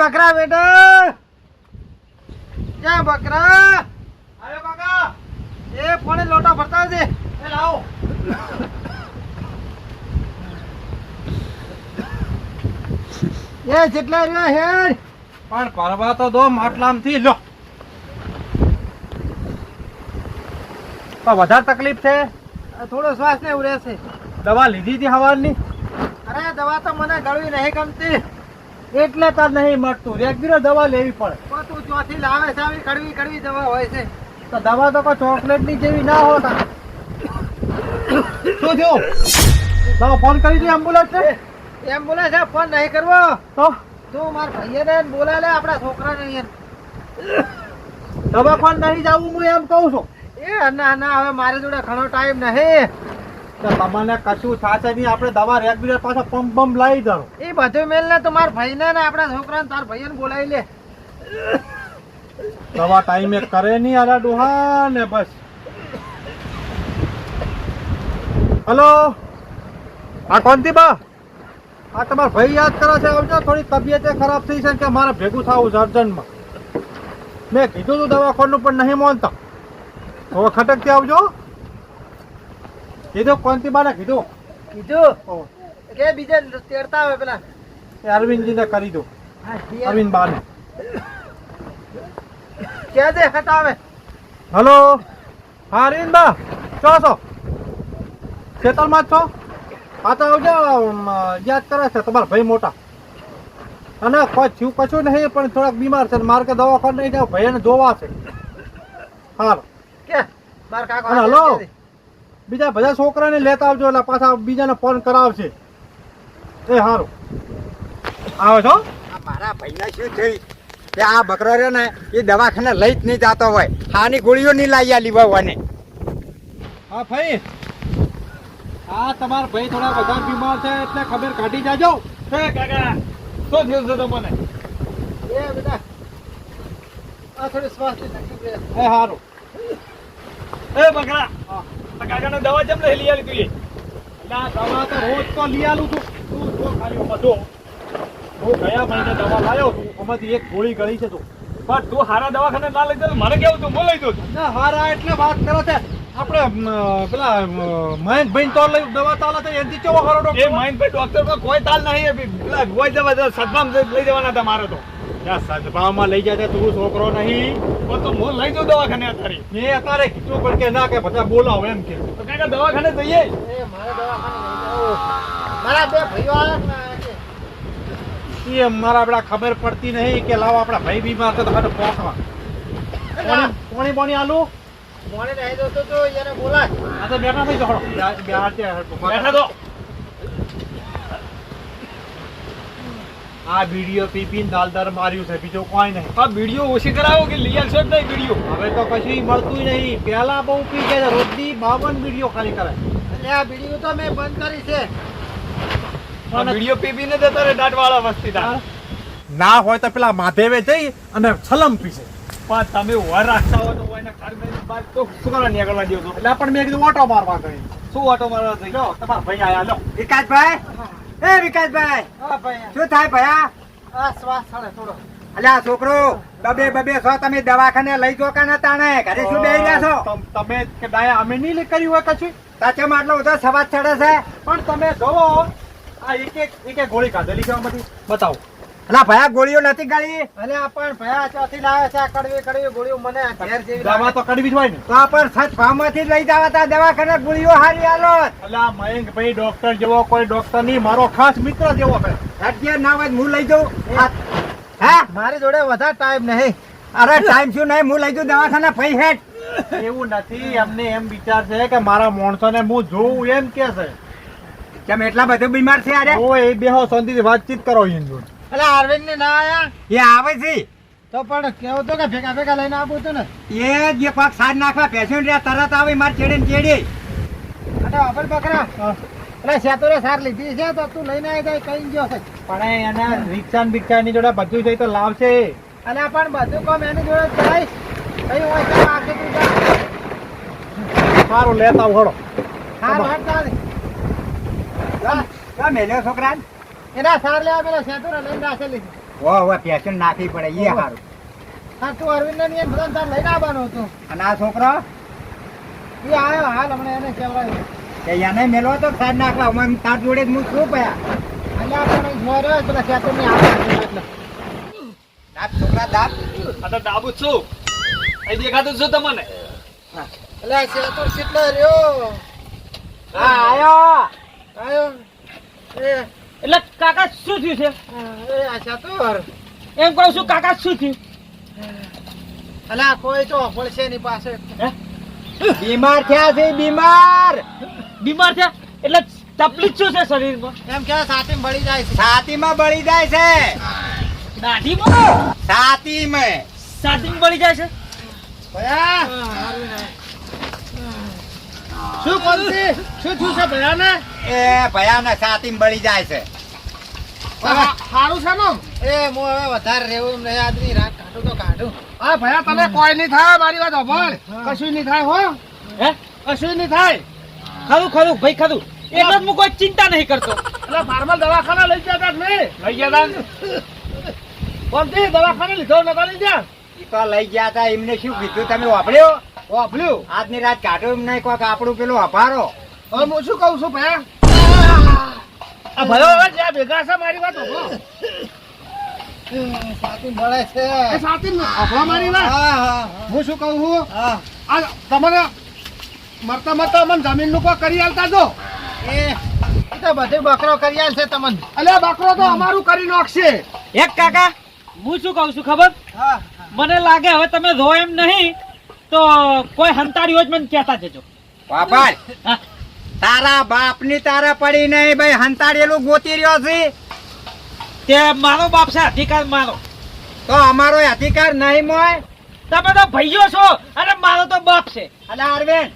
બકરા બેટો. ક્યાં બકરા? આવ્યો કાકા. એ ફોને લોટો ભરતા છે એ લાવો. એ જેટલા રહ્યા હેડ. પણ પરવા તો દો માટલામથી. લો. તો વધારે તકલીફ છે? થોડો શ્વાસ ને ઉરે છે. દવા લીધી હતી હવારની? અરે દવા તો મને ગળવી નહીં ગમતી. એટલે તાર નહીં મળતું રેગ્યુલર દવા લેવી પડે. તું ચોથી લાવે છે આવી કડવી કડવી દવા હોય છે. તો દવા તો કોઈ ચોકલેટની જેવી ના હોતા શું થયું? તો ફોન કરી દી એમ્બ્યુલન્સ ને. એમ્બ્યુલન્સ ફોન નહીં કરવો. તો? તું મારા ભાઈને બોલા લે આપણા છોકરાને દવાખાન નહીં જવું હું એમ કહું છું. એ ના ના હવે મારી જોડે ઘણો ટાઈમ નહીં. તમને કશું થશે નહીં આપણે દવા રેગ્યુલર પાછા પંપ પંપ લાવી દો એ બધું મેલ ને તો મારા ભાઈને ને આપણા છોકરાને તાર ભાઈને બોલાવી લે. દવા ટાઈમે કરે નહીં અરે ડોહા ને બસ. હલો? હા કોનથી બા? તમારા ભાઈ યાદ કરે છે? આવજો થોડી તબિયત ખરાબ થઈ છે કે મારે ભેગું થવું છે અર્જન્ટમાં. મેં કીધું તું દવાખાનું પણ નહીં માનતા. હવે ખટકથી આવજો. કીધું? કોનથી બાને કીધું? કીધું? કે બીજે તેડતા આવે પેલા. એ અરવિંદજીને કરી દો. અરવિંદ બાને. કે દે હટાવે. હલો? હા અરવિંદ બા છો છો? ખેતરમાં છો? આ તો આવજો યાદ કરે છે તમારા ભાઈ મોટા. અને કોઈ થયું કશું નહીં પણ થોડાક બીમાર છે મારે કે દવાખાને નહીં જાવ ભાઈને જોવા છે. હાલ. કે? મારે કાકો હલો? બીજા બધા છોકરાને લેતા આવજો એટલે પાછા બીજાને ફોન કરાવશે. એ સારું આવે છો આ મારા ભાઈને શું થયું? કે આ બકરો રહ્યો ને એ દવાખાને લઈ જ નહીં જતો હોય. હાની ગોળીઓ નહીં લાવી આ વહુને હા ભાઈ. હા તમારા ભાઈ થોડા વધારે બીમાર છે એટલે ખબર કાઢી જાજો. હે કાકા શું થયું છે તમને? એ બેટા આ થોડી શ્વાસની તકલીફ એ સારું એ બકરા. આ કાકાને દવા જેમ નહીં લઈ આવી તું દવા તો રોજ તો લઈ આલું છું. તું જો ખાલી બધો હું ગયા મહિને દવા લાવ્યો તું એમાંથી એક ગોળી ગળી છે તું. પણ તું હારા દવાખાને ના લઈ જાય મારે કેવું તું? બોલાઈ દઉં ના હારા એટલે વાત કરો છે. આપણે પેલા મહેશભાઈ તો લઈ દવા ચાલે છે એનથી કેવો હારો એ ડોક્ટર માઇન્ડ ડોક્ટર કોઈ તાલ નહીં એ પેલા કોઈ દવા દવા સદમામ લઈ જવાના હતા મારે તો. ત્યાં સદભાવમાં લઈ જાય તું છોકરો નહીં. પણ તો હું લઈ જાઉં દવાખાને અત્યારે. મેં અત્યારે કીધું પણ કે ના કે બધા બોલાવો એમ કે. તો કાકા દવાખાને જઈએ. એ દવાખાને મારા બે ભાઈઓ આવ્યા ને મારા આપડા ખબર પડતી નહીં કે લાવો આપડા ભાઈ બીમાર છે તો હારે પહોંચવા કોણી કોણી આલુ? મોડે રહી દો તો તો બોલાય. આ તો બેઠા થઈ જખડો બેઠા બેઠા આ વીડિયો પીપીન દાલદાર માર્યું છે. બીજું કોઈ નહીં. આ વીડિયો ઓછી કરાવો કે લઈ આવશો જ નહીં વીડિયો હવે તો કશું મળતું નહીં. પેલા બહુ પી ગયા. રોજની બાવન વીડિયો ખાલી કરાય. એટલે આ વીડિયો તો મેં બંધ કરી છે. વીડિયો પીપીને પીને જતા રે વસ્તી તાર ના હોય તો પેલા માધેવે જઈ અને છલમ પીશે પણ તમે ઓર રાખતા હો તો એને ખાડ મેં બાદ તો શું કરવા નીકળવા દો તો એટલે પણ મેં કીધું ઓટો મારવા ગઈ. શું ઓટો મારવા થઈ લો તમારા ભાઈ આયા લો. વિકાસભાઈ એ વિકાસભાઈ ભાઈ. શું થાય ભયા? અલ્યા છોકરો બબે બબે છો તમે દવાખાને લઈ જો કે ના? તાણે ઘરે શું બેહી રહ્યા છો? તમે કે ડાયા અમે નહીં કર્યું હોય કશું? સાચે માટલો બધો સવાજ ચડે છે. પણ તમે જોવો આ એક એક એક એક ગોળી કાઢેલી છે બધી બતાવો. અલા ભયા ગોળીઓ નથી ગાળી? અને આ પણ ભયા ચોથી લાવે છે આ કડવી કડવી ગોળીઓ મને ઘેર જેવી દવા તો કડવી જ હોય ને. તો આ સચ ભાવમાંથી લઈ જવા તા દવાખાને ગોળીઓ હારી આલો અલા મયંકભાઈ ડોક્ટર જેવો કોઈ ડોક્ટર નહીં મારો ખાસ મિત્ર જેવો છે. અત્યારે ના હોય હું લઈ જાઉં. હા. મારી જોડે વધારે ટાઈમ નહીં. અરે ટાઈમ શું નહીં? હું લઈ જાઉં દવાખાને ફઈ હેઠ. એવું નથી એમને એમ વિચાર છે કે મારા માણસો ને હું જોઉં એમ કે છે. કેમ એટલા બધા બીમાર છે અરે ઓ એ બેહો શાંતિથી વાતચીત કરો એની જોડે એટલે અરવિંદ ને ના આયા? એ આવે છે. તો પણ કેવું તો કે ભેગા ભેગા લઈને આવું હતું ને? એ જે પાક સાજ નાખવા પેશન્ટ રહ્યા તરત આવે માર ચેડે ને ચેડે. અને અબલ બકરા એટલે સેતુરે સાર લીધી છે તો તું લઈને આવી જાય કઈ ગયો છે. પણ એના રિક્ષા ને બિક્ષા ની જોડે બધું થઈ તો લાવશે. અને પણ બધું કામ એની જોડે થાય કઈ હોય તો આખે તું જા. સારું લેતા આવું હા હાટ ચાલે. જા. મેલ્યો છોકરા એના સાર લેવા પેલા સેતુર લઈને રાખેલી ઓ હવે પેશન નાખવી પડે એ સારું હા તું અરવિંદ ને બધા તાર લઈને આવવાનો હતો. અને આ છોકરો? એ આવ્યો હાલ હમણાં એને કહેવાય. કે યાને મેલો તો સાર નાખવા મને તાર જોડે જ હું શું પયા અલ્યા આપણે રહ્યો પેલા સેતુરની આવે એટલે. છોકરા દાબ આ તો ડાબુ જ છું. અહીં દેખાતું છું તમને. એટલે સેતુર કેટલો રહ્યો. હા આયો. આવ્યો એ. એટલે કાકા શું થયું છે? એમ કહું છું કાકા શું થયું? અલા કોઈ તો અફળ છે એની પાસે. બીમાર થયા છે બીમાર. બીમાર થયા? એટલે તકલીફ શું છે શરીરમાં? એમ કે સાથી બળી જાય છે. છાતીમાં બળી જાય છે. દાઢીમાં? છાતીમાં. સાતિંગ બળી જાય છે? ભયા? શું કોલસી શું થયું છે ભયાને? એ ભયાને સાતી બળી જાય છે. સારું છે ને એ હું હવે વધારે રહેવું એમ નહીં આજની રાત કાઢું તો કાઢું. હા ભયા તને કોઈ નહીં થાય મારી વાત સાંભળ. કશું નહીં થાય હો. હે? કશું નહીં થાય. ખરું ખરું ભાઈ ખરું. એટલે જ હું કોઈ ચિંતા નહીં કરતો. એટલે ફાર્મલ દવાખાના લઈ જતા નહીં? લઈ ગયા કોણથી દવાખાને લીધો નતા લઈ ગયા? તો લઈ ગયા હતા એમને શું કીધું? તમે વાપર્યો? વાપર્યું આજની રાત કાઢો એમ નહીં કોક આપણું પેલું અભારો? હવે હું શું કહું છું ભાઈ આ ભયો હવે જ્યાં ભેગા છે મારી વાત સાથી મળે છે. એ સાથી સાંભળો મારી વાત. હા હા હું. શું કહું છું? હા. આ તમારે મરતા મરતા મને જમીનનું કોઈ કરી આલતા જો. એ તો બધી બકરો કરી આલશે તમને. અલે બકરો તો અમારું કરી નાખશે. એક કાકા હું શું કહું છું ખબર? હા મને લાગે હવે તમે રો એમ નહીં તો કોઈ હંતાડીઓ જ મને કહેતા જજો. બાપા તારા બાપની તારા પડી નહીં ભાઈ હંતાડેલું ગોતી રહ્યો છે. તે મારો બાપ છે અધિકાર મારો. તો અમારો અધિકાર નહીં મોય? તમે તો ભાઈઓ છો અને મારો તો બાપ છે. અને અરવિંદ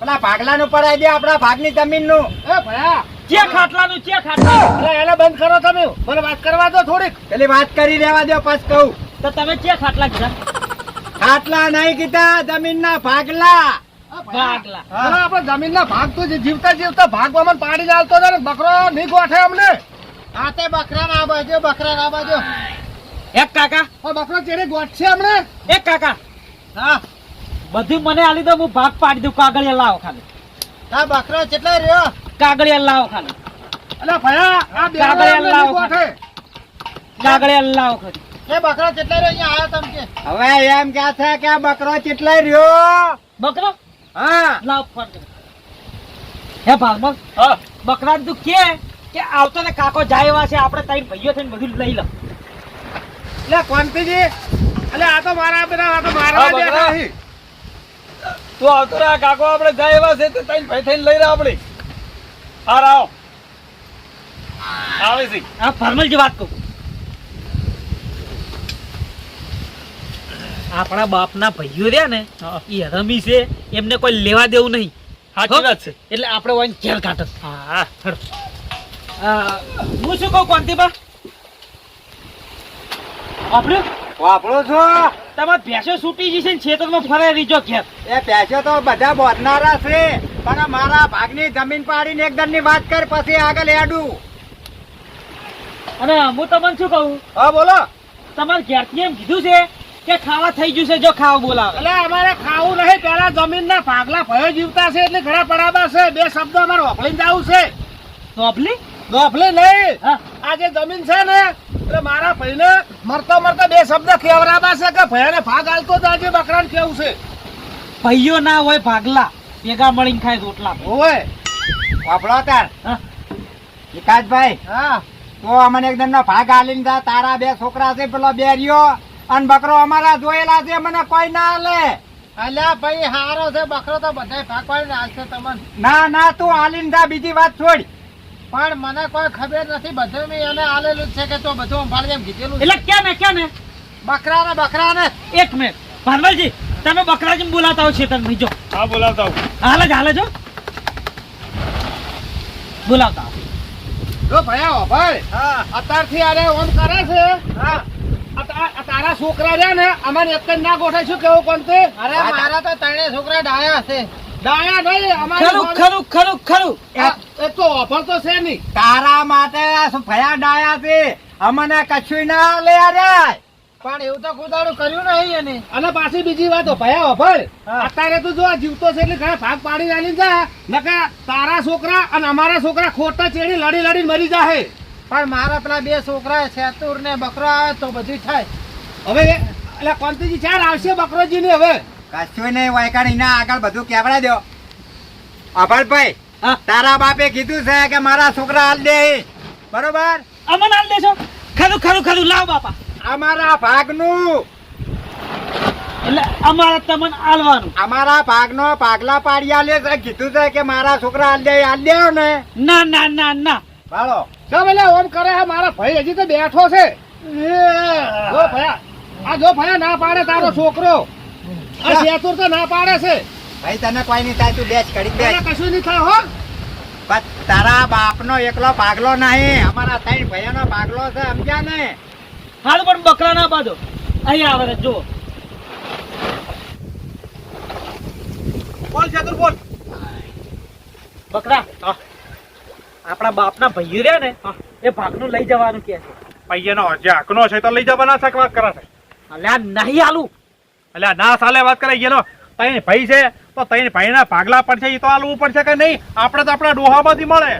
પેલા ભાગલાનું પડાઈ દે આપણા ભાગની જમીનનું. એ ભલા જે ખાટલાનું જે ખાટલાનું. એને બંધ કરો તમે. મને વાત કરવા દો થોડીક. પેલી વાત કરી રહેવા દો પછી કહું. તો તમે જે ખાટલા કીધા? ખાટલા નહીં કીધા જમીનના ભાગલા. ભાગલા. જમીન ના ભાગ તો જે જીવતા જીવતા ભાગવામાં પાડી ચાલતો ને બકરો નહીં ગોઠે અમને. હા તે બકરા ના બાજુ બકરા ના બાજુ. એક કાકા. બકરો ચેડે ગોઠશે અમને? એક કાકા. હા. બધું મને આલી દો હું ભાગ પાડી દઉં કાગળિયા લાવો ખાલી. આ બકરો કેટલા રહ્યો? કાગળિયા લાવો ખાલી. અલે ભયા આ કાગળિયા લાવો કાગળિયા લાવો ખાલી. એ બકરો કેટલા રહ્યો અહીંયા? તમ કે? હવે એમ કે છે કે આ બકરો કેટલાય રહ્યો? બકરો? હા. લાવ ફોન હે ભાગમાં હા. બકરા તું કે કે આવતો ને કાકો જાય એવા છે આપણે તારી ભાઈઓ થઈને બધું લઈ લો. એટલે કોનતીજી. એટલે આ તો મારા પેલા આ તો મારવા દે. તું આવતો રે આ કાકો આપણે જાય એવા છે તે તારી ભાઈ થઈને લઈ રહ્યા આપણે. આ રાવ આવે. છે આ ભાલમલજી વાત કહું. આપણા બાપના ભાઈઓ રહ્યા ને એ રમી છે એમને કોઈ લેવા દેવું નહીં. સાચી વાત છે. એટલે આપણે વાંચ ઘેર કાઢો હા. હું શું કહું કોંતીબા આપણે વાપરો છો? તમારે ભેંસો છૂટી જશે ને ખેતરમાં ફરે રીજો ઘેર. એ ભેંસો તો બધા બોધનારા છે પણ મારા ભાગની જમીન પાડીને એકદમની વાત કર પછી આગળ એડું અને હું તમને શું કહું? હા બોલો. તમારે ઘેરથી એમ કીધું છે કે ખાવા થઈ ગયું છે જો ખાવા બોલાવે. એટલે અમારે ખાવું નહીં. પેલા જમીન ના ભાગલા ભયો જીવતા છે એટલે ઘણા પડાબા છે. બે શબ્દ અમારે ઓફલી જવું છે. ઓફલી ગોફલી નહીં. હા. આ જે જમીન છે ને એટલે મારા ભાઈને મરતો મરતો બે શબ્દ કેવરાબા છે કે ભયાને ભાગ આલતો તો આજે બકરાને કેવું છે? ભાઈઓ ના હોય ભાગલા ભેગા મળીને ખાય રોટલા. હોય હા. વિકાસભાઈ હા. તો અમને એકદમ નો ભાગ આલીને જા. તારા બે છોકરા છે પેલો બે રહ્યો. અને બકરો અમારા જોયેલા છે મને કોઈ ના લે. અલ્યા ભાઈ હારો છે બકરો તો બધાય ભાગ પાડીને હાલશે તમને. ના ના તું આલીને જા બીજી વાત છોડ. પણ મને કોઈ ખબર નથી બધું મેં એને આલેલું જ છે કે તો બધું સંભાળી એમ કીધેલું એટલે ક્યાં ને ક્યાં ને બકરા ને બકરા ને એક મિનિટ. ભાનવલજી તમે બકરાજી બોલાતા હો ચેતન ભાઈ જો. હા બોલાવતા હું હાલે જ હાલે જો બોલાવતા આવો. જો ભયા હો ભાઈ. હા. અત્યારથી આરે ઓન કરે છે. હા. તારા છોકરા રહ્યા ને અમારે એક જ ના ગોઠે શું કેવું કોણ તે અરે મારા તો ત્રણે છોકરા ડાયા છે ડાયા નહીં અમારે ખરું ખરું ખરું ખરું. એ તો ઓફર તો છે નહીં. તારા માટે આ શું ભયા ડાયા છે? અમને કશું ના લે અરે પણ એવું તો કુદાડું કર્યું નહીં એને. અને પાછી બીજી વાત ભયા ઓફર. અત્યારે તું જો આ જીવતો છે એટલે ઘણા ભાગ પાડી આલી જા. નકા તારા છોકરા અને અમારા છોકરા ખોટા ચેડી લડી લડી મરી જાહે. પણ મારા પેલા બે છોકરા શેતુર ને બકરો આવે તો બધું થાય. હવે એટલે કોંતીજી ચાર આવશે બકરોજી ને હવે. કશું નહીં વાયકાણ ના આગળ બધું કેવડા દો. અભરભાઈ. તારા બાપે કીધું છે કે મારા છોકરા હાલ દે. બરોબર? અમને આલ દેશો. ખરું ખરું ખરું લાવ બાપા. અમારા ભાગનું. એટલે અમારા તમને આલવાનું. અમારા ભાગનો પાગલા પાડ્યા લે કીધું છે કે મારા છોકરા હાલ દે હાલ દેવો ને ના ના ના. ના ભાળો જો એટલે ઓમ કરે હા મારા ભાઈ હજી તો બેઠો છે. જો ભયા આ જો ભયા ના પાડે તારો છોકરો. આ શેતુર તો ના પાડે છે. ભાઈ તને કોઈ નહીં થાય તું બેચ કરી બેસ. કશું નહીં થાય હો. પણ તારા બાપનો એકલો ભાગલો નહીં અમારા ત્રણ ભાઈઓનો ભાગલો છે સમજ્યા ને? હાલ પણ બકરા ના બાંધો અહીંયા આવે જો બોલ ચતુર બોલ. બકરા. આપણા બાપના ભાઈઓ રહ્યા ને એ ભાગનું લઈ જવાનું કે છે. પૈયાનો જે હકનો છે તો લઈ જવાના છે વાત કરે છે? અલ્યા નહીં આલું. અલ્યા ના સાલે વાત કરે એનો તઈ ભાઈ છે તો તઈને ભાઈના ભાગલા પડશે એ તો આલવું પડશે કે નહીં? આપણે તો આપણા ડોહામાંથી મળે.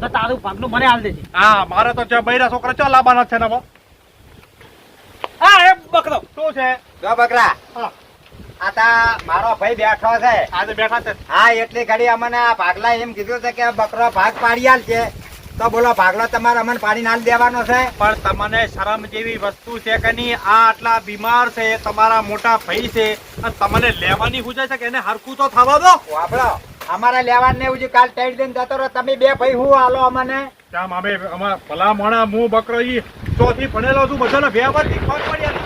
તો તારું ભાગનું મને આલ દેજે. હા મારે તો જે બૈરા છોકરા ચો લાબાના છે ને. હા. એ બકરો. શું છે? બકરા. હા. આ તા મારો ભાઈ બેઠો છે. આજે બેઠો છે. હા એટલી ઘડી અમને આ ભાગલા એમ કીધું છે કે બકરો ભાગ પાડી આલ છે. તો બોલો ભાગલો તમારે અમને પાડીને આલ દેવાનો છે? પણ તમને શરમ જેવી વસ્તુ છે કે નહીં? આ આટલા બીમાર છે તમારા મોટા ભાઈ છે. અને તમને લેવાની હુજે છે કે એને હરકું તો થવા દો. વાપરો અમારે લેવાનું એવું કાલ ટાઈટ દઈને જતો રહો તમે બે ભાઈ હું હાલો અમને? ત્યાં અમે અમારા ભલા મોણા હું બકરો ઈ ચોથી ભણેલો છું બધાને વ્યવહારથી ખબર પડી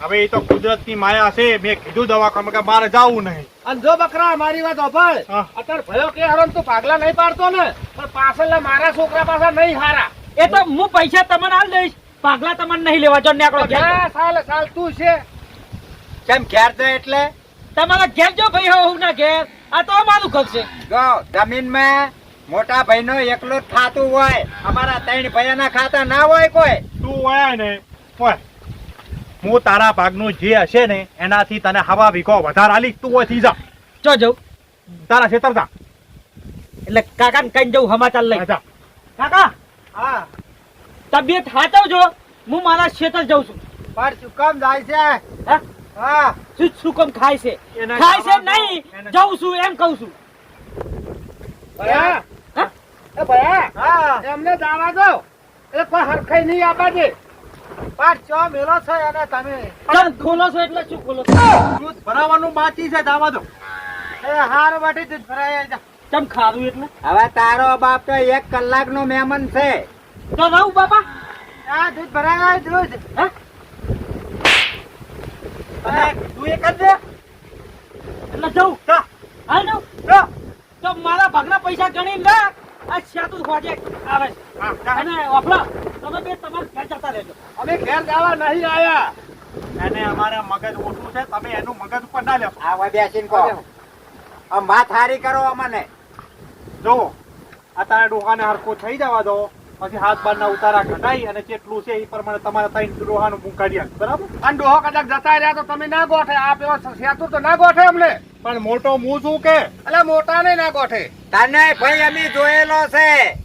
હવે એ તો કુદરતની માયા છે. મેં કીધું દવાખામાં કે મારે જવું નહીં. અને જો બકરા મારી વાત સાંભળ અત્યારે ભયો કે હરણ તું ભાગલા નહીં પાડતો ને પણ પાછળ મારા છોકરા પાસે નહીં હારા. એ તો હું પૈસા તમને હાલ દઈશ. ભાગલા તમને નહીં લેવા જો નીકળો ઘેર. સાલ સાલ તું છે? કેમ ઘેર છે એટલે? તમારા ઘેર જો ભાઈ હોવ ના ઘેર. આ તો અમારું ઘર છે. જો જમીનમાં મોટા ભાઈનો એકલો જ ખાતું હોય અમારા ત્રણ ભાઈઓના ખાતા ના હોય કોઈ. તું હોય ને હું તારા ભાગનું જે હશે ને એનાથી તને હવા ભીખો વધારે આલી. તું ઓયથી જા. ચો જવું તારા ખેતર જા. એટલે કાકા ને કઈ જવું સમાચાર લઈ જા. કાકા! હા. તબિયત હાચવજો હું મારા ખેતર જઉં છું. પણ શું કામ જાય છે? હા? હા. શું શું કામ ખાય છે? ખાય છે નહીં જઉં છું એમ કહું છું. હા? એ ભયા હા. એમને દાવા દો. એ કોઈ હરખાઈ નહીં આપે દે પણ ચો મેલો છે અને તમે. ચમ ખોલો છો એટલે શું ખોલો દૂધ ભરાવાનું બાકી છે દાવા દો. એ હાર વાટી દૂધ ભરાય જા. ચમ ખારું એટલે? હવે તારો બાપ તો એક કલાકનો મહેમાન છે. તો રહું બાપા. આ દૂધ ભરાય દૂધ હા? તું એક જ દે એટલે જઉં. હાલ જઉં. તો મારા ભાગના પૈસા ગણી લે. આ સેતુ ખોજે આવે છે. અને વાપરા તમે બે તમારા ઘેર જતા રહેજો. અમે ઘેર જવા નહીં આયા. એને અમારે મગજ ઓછું છે તમે એનું મગજ ઉપર ના લેશો. આ હવે બેસીને કહો. માથારી હારી કરો અમને. જો અત્યારે ડોહાને હરખું થઈ જવા દો. પછી હાથ બારના ઉતારા ઘટાઈ અને જેટલું છે એ પ્રમાણે તમારે ત્રણ ડોહાનું હું કાઢી બરાબર? અને ડોહો કદાચ જતા રહ્યા તો તમે ના ગોઠે. આ પેલો સેતુ તો ના ગોઠે અમને? પણ મોટો હું શું કે? એટલે મોટા ને ના ગોઠે. તને ભાઈ અમે જોયેલો છે.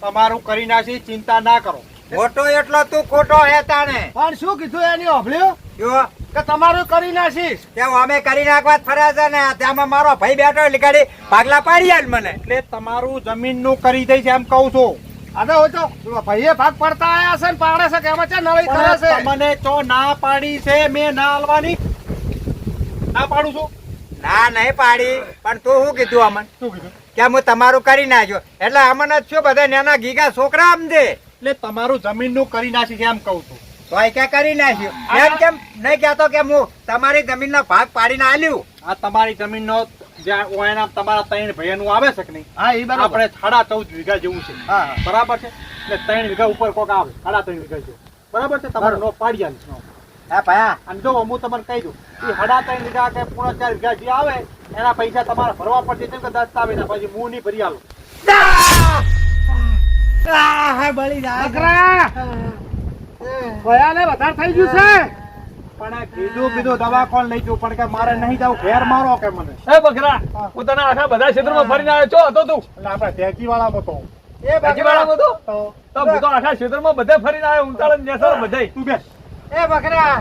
તમારું કરી નાખી ચિંતા ના કરો. મોટો એટલો તું ખોટો હે તાણે. પણ શું કીધું એની હોભળ્યું? જો કે તમારું કરી નાખીશ. કે અમે કરી નાખવા ફર્યા છે ને ત્યાંમાં મારો ભાઈ બેઠો એટલે ગાડી ભાગલા પાડી મને. એટલે તમારું જમીનનું કરી દઈશ એમ કહું છું. અરે હોય તો ભાઈએ ભાગ પડતા આયા છે ને પાડે છે કે એમાં ચા નળી કરે છે? મને તો ના પાડી છે મેં ના હાલવાની. ના પાડું છું. ના નહીં પાડી. પણ તું શું કીધું અમને? શું કીધું? કે હું તમારું કરી નાખ્યો. એટલે અમને જ શું બધા નાના ગીગા છોકરા આમ દે. એટલે તમારું જમીનનું કરી નાખીશ એમ કહું છું. તોય કે કરી નાખ્યું? એમ કેમ નહીં કહેતો કે હું તમારી જમીનનો ભાગ પાડીને આલ્યું? આ તમારી જમીનનો જ્યાં ઓયના તમારા ત્રણ ભાઈનું આવે છે કે નહીં? હા એ બરાબર. આપણે સાડા ચૌદ વીઘા જેવું છે. હા. બરાબર છે? એટલે ત્રણ વીઘા ઉપર કોક આવે સાડા ત્રણ વીઘા જેવું. બરાબર છે? તમારો નો પાડી આલીશ નો. હા. ભયા અને જો હું તમને કહી દઉં એ સાડા ત્રણ વીઘા કે પૂરા ચાર વીઘા જે આવે એના પૈસા તમારે ભરવા પડશે કેમ કે દસ્તાવેજ પછી હું નહીં ભરી આલું. આ બળી જાય બકરા! ભયાને વધારે થઈ ગયું છે. પણ આ કીધું કીધું દવા કોણ લઈ જવું પણ કે મારે નહીં જાવ ઘેર મારો કે મને? એ બકરા હું તને આખા બધા ક્ષેત્રમાં ફરીને આવ્યો છો હતો તું. એટલે આપણે ટેકી વાળા તો એ બાજીવાળામાં વાળા તો તો હું તો આખા ક્ષેત્રમાં બધે ફરીને આવ્યો ઉંટાળ ને નેસર બધે. તું બેસ. એ બકરા.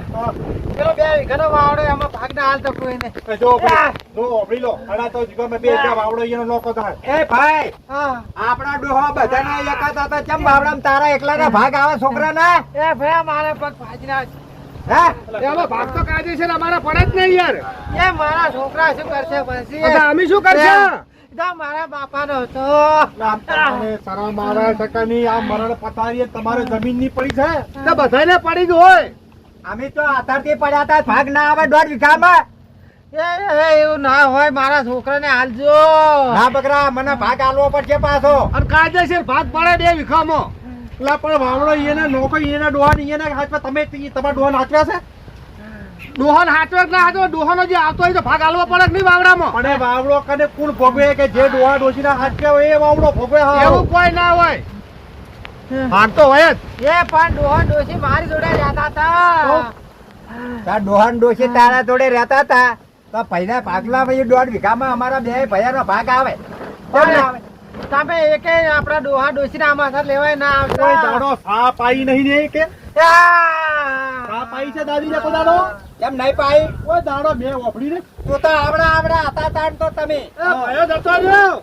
પેલો બે વીઘાનો વાવડો એમાં ભાગ ના હાલ કોઈ ને જો જો ઓભળી લો અડા તો જીગો મેં બે જ્યાં વાવડો એનો લોકો થાય. એ ભાઈ! આપણા ડોહા બધાના એકાતા હતા ચમ બાવડામાં તારા એકલાના ભાગ આવે છોકરાના? એ ભાઈ મારે પગ ભાજના તમારે જમીનની પડી છે? તો બધાને પડી જ હોય. અમે તો આધારથી પડ્યા હતા ભાગ ના આવે દોઢ વીઘામાં. એ એવું ના હોય મારા છોકરાને હાલજો. ના બકરા મને ભાગ આલવો પડશે પાછો. અને કાયદેસર ભાગ પડે બે વીઘામાં. એટલે પણ વાવડો એને નોકો એને ડોહા ને એના હાથમાં તમે તમારા ડોહા નાખ્યા છે? ડોહન હાચવે ના હાચવે? ડોહાનો જે આવતો હોય તો ભાગ આલવો પડે નહીં વાવડામાં? અને વાવડો કને કુલ ભોગવે કે જે ડોહા ડોશીના હાથ હોય એ વાવડો ભોગવે. એવું કોઈ ના હોય. ભાગ હોય જ. એ પણ ડોહન ડોશી મારી જોડે રહેતા હતા. તાર ડોહન ડોશી તારા જોડે રહેતા હતા. તો પહેલા ભાગલા ભાઈ દોઢ વીઘામાં અમારા બે ભૈયાનો ભાગ આવે. તમે એકે આપણા ડોહા ડોશી આમાં સર લેવાય ના કોઈ દાડો સાપ આવી નહીં ને કે? સાપ આવી છે દાદી ને પોતાનો એમ નહીં પાઈ? કોઈ દાડો મેં ઓફડી ને તો તો આવડા આવડા હતા તાણ તો તમે. ભયો જતો રહ્યો.